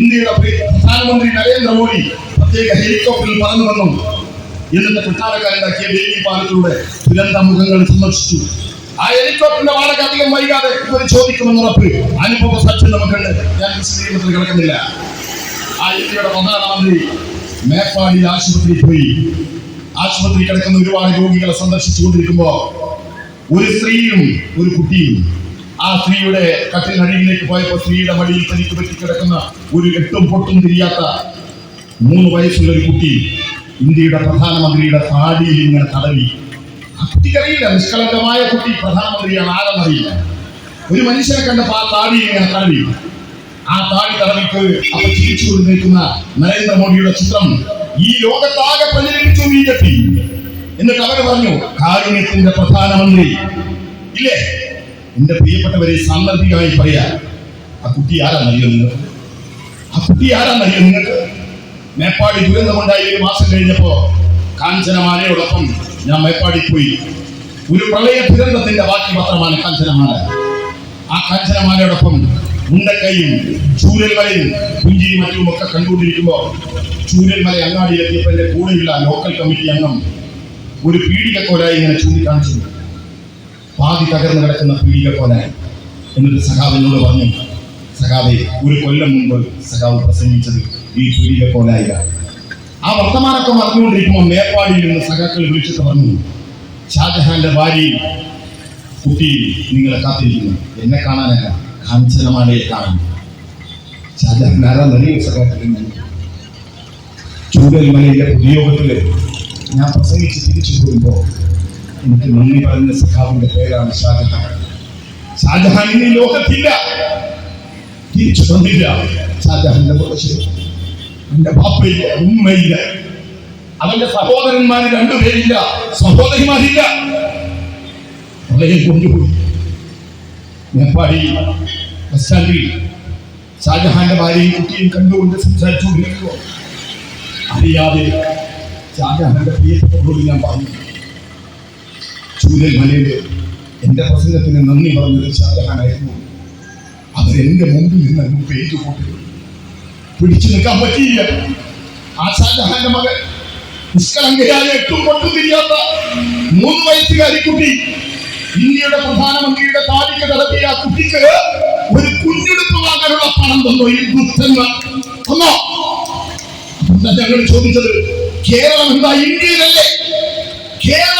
ഇന്ത്യയുടെ പ്രധാനമന്ത്രി നരേന്ദ്രമോദി പ്രത്യേക ഹെലികോപ്റ്ററിൽ പറന്നു വന്നു. എന്നിട്ട് കൊട്ടാരക്കാരുണ്ടാക്കിയ ദേവി പാലത്തിലൂടെ ദുരന്ത മുഖങ്ങൾ സന്ദർശിച്ചു. ആ ഹെലികോപ്റ്ററിന്റെ വാടക അധികം വൈകാതെ ഇവർ ചോദിക്കുമെന്ന് ഉറപ്പ് അനുഭവ സാക്ഷ്യം നമുക്കുണ്ട്. ഞാൻ വിശദീകരണത്തിൽ കിടക്കുന്നില്ല. ആ ഇന്ത്യയുടെ പ്രധാനമന്ത്രി മേപ്പാടിയിൽ ആശുപത്രിയിൽ പോയി. ആശുപത്രി കിടക്കുന്ന ഒരുപാട് രോഗികളെ സന്ദർശിച്ചു കൊണ്ടിരിക്കുമ്പോ ഒരു സ്ത്രീയും ഒരു കുട്ടിയും ആ സ്ത്രീയുടെ കട്ടിലിനടിയിലേക്ക് പോയപ്പോൾ സ്ത്രീയുടെ മടിയിൽ തനിക്ക് പറ്റി കിടക്കുന്ന ഒരു എട്ടും പൊട്ടും തിരിയാത്ത മൂന്ന് വയസ്സുള്ള ഒരു കുട്ടി ഇന്ത്യയുടെ പ്രധാനമന്ത്രിയുടെ താടിയിൽ ഇങ്ങനെ തടവി. കുട്ടിക്കറിയില്ല നിഷ്കളങ്കമായ കുട്ടി പ്രധാനമന്ത്രിയാണ് ആരെന്നറിയില്ല ഒരു മനുഷ്യനെ കണ്ടപ്പോൾ ആ താടി ഇങ്ങനെ തടവി. ആ താടി തടവിക്ക് അപ്പൊ ചിരിച്ചു നിൽക്കുന്ന നരേന്ദ്രമോദിയുടെ ചിത്രം ഈ ലോകത്താകെ പ്രചരിപ്പിച്ചു ബി ജെ പി എന്നിട്ട് അവർ പറഞ്ഞു കാരുണ്യത്തിന്റെ പ്രധാനമന്ത്രി. ഇല്ലേ? എന്റെ പ്രിയപ്പെട്ടവരെ സാന്ദർഭികമായി പറയാ ആ കുട്ടി ആരാന്നറിയോ നിങ്ങൾക്ക്? ആ കുട്ടി ആരാന്നറിയോ നിങ്ങൾക്ക്? മേപ്പാടി ദുരന്തമുണ്ടായി ഒരു മാസം കഴിഞ്ഞപ്പോ കാഞ്ചനമാലയോടൊപ്പം ഞാൻ മേപ്പാടി പോയി. ഒരു പ്രളയ ദുരന്തത്തിന്റെ ബാക്കി പത്രമാണ് കാഞ്ചനമാല. ആ കാഞ്ചനമാലയോടൊപ്പം മുണ്ടക്കൈയും ചൂരൽമലയും പുഞ്ചിരി മറ്റും ഒക്കെ കണ്ടുകൊണ്ടിരിക്കുമ്പോൾ ചൂരൽമല അങ്ങാടിയിലെത്തിയപ്പോൾ എന്റെ കൂടെയുള്ള ലോക്കൽ കമ്മിറ്റി അംഗം ഒരു പീഡികക്കോലായി ഇങ്ങനെ ചൂണ്ടിക്കാണിച്ചു പാതി തകർന്നു കിടക്കുന്ന പോലെ എന്നിട്ട് സഖാവിനോട് പറഞ്ഞു സഖാവെ ഒരു കൊല്ലം മുമ്പ് സഖാവ് പ്രസംഗിച്ചത് ഈ പീഡികക്കോലായിലാണ് ആ വർത്തമാനമൊക്കെ മറന്നുകൊണ്ടിരിക്കുമ്പോൾ മേപ്പാടിയിൽ നിന്ന് സഖാക്കൾ വിളിച്ചിട്ട് പറഞ്ഞു ഷാജഹാന്റെ ഭാര്യയും കുട്ടിയും നിങ്ങളെ കാത്തിരിക്കുന്നു. എന്നെ കാണാനല്ല കാഞ്ചനമാലയെ കാണാൻ സഖാക്കളിൽ ചൂരൽമലയിലെ പൊതുയോഗത്തിൽ ഞാൻ പ്രസംഗിച്ച് തിരിച്ചു പോരുമ്പോൾ എനിക്ക് നന്ദി പറഞ്ഞ സഖാവിന്റെ പേരാണ് ഷാജഹാൻ. ഷാജഹാൻ ഇനി ലോകത്തില്ല. തിരിച്ചു തന്നില്ല ഷാജഹാന്റെ മുഖശ്ശേരി എന്റെ ബാപ്പയില്ല ഉമ്മയില്ല. അവന്റെ സഹോദരന്മാര് രണ്ടുപേരില്ല. സഹോദരിമാരില്ല. പ്രളയം കൊണ്ടുപോയി. നേപ്പാളി ബസ് ഷാജഹാന്റെ ഭാര്യയും കുട്ടിയും കണ്ടുകൊണ്ട് സംസാരിച്ചുകൊണ്ടിരിക്കുക അറിയാതെ ഷാജഹാന്റെ ഞാൻ പറഞ്ഞു. ചൂരൽ മലയിൽ എന്റെ പ്രസംഗത്തിന് നന്ദി പറഞ്ഞത് ഷാജഹാനായിരുന്നു. അവരെന്റെ മുമ്പിൽ നിന്ന് അങ്ങ് പേജ് കൂട്ടി പിടിച്ചു നിൽക്കാൻ പറ്റിയില്ല. ആ ഷാജഹാന്റെ മകൻ നിഷ്കളങ്കയായ എട്ടും തിരിയാത്ത മൂന്ന് വയസ്സുകാരി കുട്ടി ഇന്ത്യയുടെ പ്രധാനമന്ത്രിയുടെ താലിക്ക് നടത്തിയ ആ കുട്ടിക്ക് ഒരു കുഞ്ഞെടുപ്പ് വാങ്ങാനുള്ള പണം തന്നോ. ഈ ദുഷ്ടന്മാർ. തന്നോ ഞങ്ങൾ ചോദിച്ചത്? കേരളം എന്താ ഇന്ത്യയിലല്ലേ? കേരളം